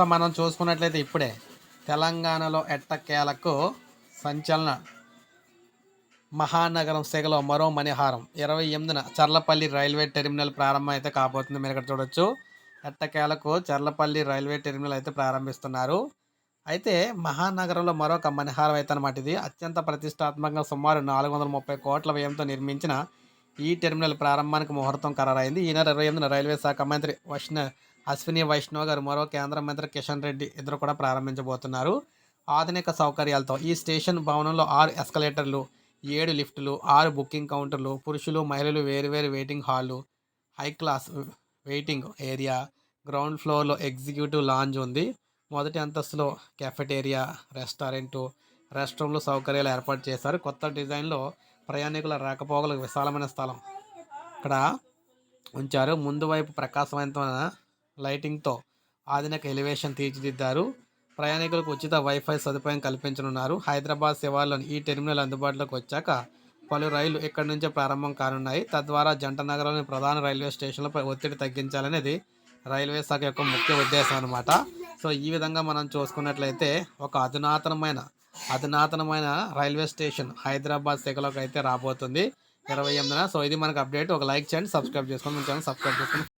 So మనం చూసుకున్నట్లయితే ఇప్పుడే తెలంగాణలో ఎట్టకేలకు సంచలన మహానగరం సెగలో మరో మణిహారం. ఇరవై ఎనిమిదిన చర్లపల్లి రైల్వే టెర్మినల్ ప్రారంభం అయితే కాబోతుంది. మీరు ఇక్కడ చూడొచ్చు. ఎట్టకేలకు చర్లపల్లి రైల్వే టెర్మినల్ అయితే ప్రారంభిస్తున్నారు. అయితే మహానగరంలో మరొక మణిహారం అయితే అనమాట ఇది. అత్యంత ప్రతిష్టాత్మకంగా సుమారు నాలుగు వందల ముప్పై కోట్ల వ్యయంతో నిర్మించిన ఈ టెర్మినల్ ప్రారంభానికి ముహూర్తం ఖరారైంది. ఈ నెల ఇరవై ఎనిమిదిన రైల్వే శాఖ మంత్రి వష్ణ అశ్విని వైష్ణవ్ గారు మరో కేంద్ర మంత్రి కిషన్ రెడ్డి ఇద్దరు కూడా ప్రారంభించబోతున్నారు. ఆధునిక సౌకర్యాలతో ఈ స్టేషన్ భవనంలో ఆరు ఎస్కలేటర్లు ఏడు లిఫ్టులు ఆరు బుకింగ్ కౌంటర్లు పురుషులు మహిళలు వేరువేరు waiting హాళ్ళు high class waiting area ground ఫ్లోర్లో ఎగ్జిక్యూటివ్ లాంజ్ ఉంది. మొదటి అంతస్తులో కెఫెటేరియా రెస్టారెంటు రెస్ట్ రూమ్లు సౌకర్యాలు ఏర్పాటు చేశారు. కొత్త డిజైన్లో ప్రయాణికుల రాకపోకలకు విశాలమైన స్థలం ఇక్కడ ఉంచారు. ముందు వైపు ప్రకాశవంతమైన లైటింగ్తో ఆధునిక ఎలివేషన్ తీర్చిదిద్దారు. ప్రయాణికులకు ఉచిత వైఫై సదుపాయం కల్పించనున్నారు. హైదరాబాద్ శివార్లోని ఈ టెర్మినల్ అందుబాటులోకి వచ్చాక పలు రైళ్ళు ఇక్కడి నుంచే ప్రారంభం కానున్నాయి. తద్వారా జంట నగరంలోని ప్రధాన రైల్వే స్టేషన్లపై ఒత్తిడి తగ్గించాలనేది రైల్వే శాఖ యొక్క ముఖ్య ఉద్దేశం అనమాట సో ఈ విధంగా మనం చూసుకున్నట్లయితే ఒక అధునాతనమైన అధునాతనమైన రైల్వే స్టేషన్ హైదరాబాద్ శాఖలోకి అయితే రాబోతుంది. ఇరవై ఎనిమిదిన సో ఇది మనకు అప్డేట్. ఒక లైక్ చేయండి సబ్స్క్రైబ్ చేసుకోండి. మన ఛానల్ సబ్స్క్రైబ్ చేసుకోండి.